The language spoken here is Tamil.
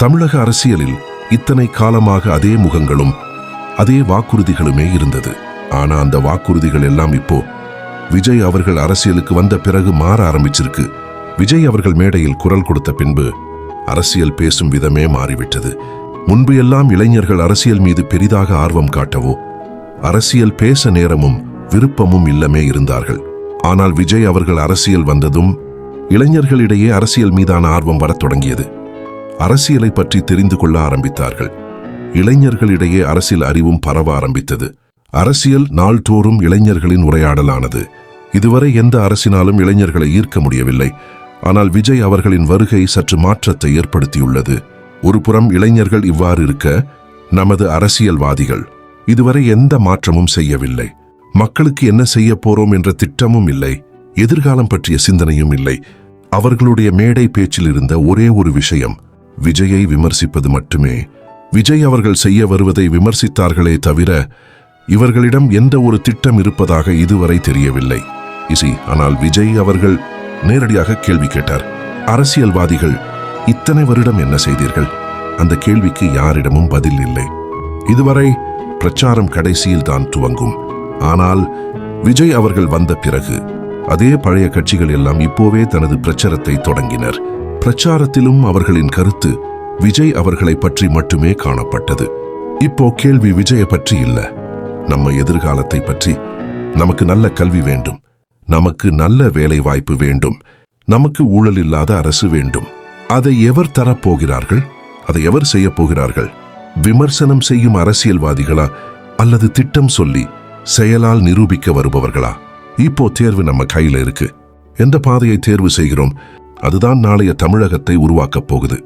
தமிழக அரசியலில் இத்தனை காலமாக அதே முகங்களும் அதே வாக்குறுதிகளுமே இருந்தது. ஆனா அந்த வாக்குறுதிகள் எல்லாம் இப்போ விஜய் அவர்கள் அரசியலுக்கு வந்த பிறகு மாற ஆரம்பிச்சிருக்கு. விஜய் அவர்கள் மேடையில் குரல் கொடுத்த பின்பு அரசியல் பேசும் விதமே மாறிவிட்டது. முன்பு எல்லாம் இளைஞர்கள் அரசியல் மீது பெரிதாக ஆர்வம் காட்டவோ அரசியல் பேச நேரமும் விருப்பமும் இல்லமே இருந்தார்கள். ஆனால் விஜய் அவர்கள் அரசியல் வந்ததும் இளைஞர்களிடையே அரசியல் மீதான ஆர்வம் வரத் தொடங்கியது. அரசியலை பற்றி தெரிந்து கொள்ள ஆரம்பித்தார்கள். இளைஞர்களிடையே அரசியல் அறிவும் பரவ ஆரம்பித்தது. அரசியல் நாள்தோறும் இளைஞர்களின் உரையாடலானது. இதுவரை எந்த அரசினாலும் இளைஞர்களை ஈர்க்க முடியவில்லை. ஆனால் விஜய் அவர்களின் வருகை சற்று மாற்றத்தை ஏற்படுத்தியுள்ளது. ஒருபுறம் இளைஞர்கள் இவ்வாறு இருக்க நமது அரசியல்வாதிகள் இதுவரை எந்த மாற்றமும் செய்யவில்லை. மக்களுக்கு என்ன செய்ய போறோம் என்ற திட்டமும் இல்லை. எதிர்காலம் பற்றிய சிந்தனையும் இல்லை. அவர்களுடைய மேடை பேச்சில் இருந்த ஒரே ஒரு விஷயம் விஜயை விமர்சிப்பது மட்டுமே. விஜய் அவர்கள் செய்ய வருவதை விமர்சித்தார்களே தவிர இவர்களிடம் எந்த ஒரு திட்டம் இருப்பதாக இதுவரை தெரியவில்லை. இசி ஆனால் விஜய் அவர்கள் நேரடியாக கேள்வி கேட்டார். அரசியல்வாதிகள் இத்தனை வருடம் என்ன செய்தீர்கள்? அந்த கேள்விக்கு யாரிடமும் பதில் இல்லை. இதுவரை பிரச்சாரம் கடைசியில் தான் துவங்கும். ஆனால் விஜய் அவர்கள் வந்த பிறகு அதே பழைய கட்சிகள் எல்லாம் இப்போவே தனது பிரச்சாரத்தை தொடங்கினர். பிரச்சாரத்திலும் அவர்களின் கருத்து விஜய் அவர்களை பற்றி மட்டுமே காணப்பட்டது. இப்போ கேள்வி விஜய பற்றி இல்ல. நம்ம எதிர்காலத்தை பற்றி நமக்கு நல்ல கல்வி வேண்டும். நமக்கு நல்ல வேலை வாய்ப்பு வேண்டும். நமக்கு ஊழல் இல்லாத அரசு வேண்டும். அதை எவர் தரப்போகிறார்கள் அதை எவர் செய்யப் போகிறார்கள்? விமர்சனம் செய்யும் அரசியல்வாதிகளா? அல்லது திட்டம் சொல்லி செயலால் நிரூபிக்க வருபவர்களா? இப்போ தேர்வு நம்ம கையில இருக்கு. எந்த பாதையை தேர்வு செய்கிறோம்? அதுதான் நாளைய தமிழகத்தை உருவாக்கப் போகுது.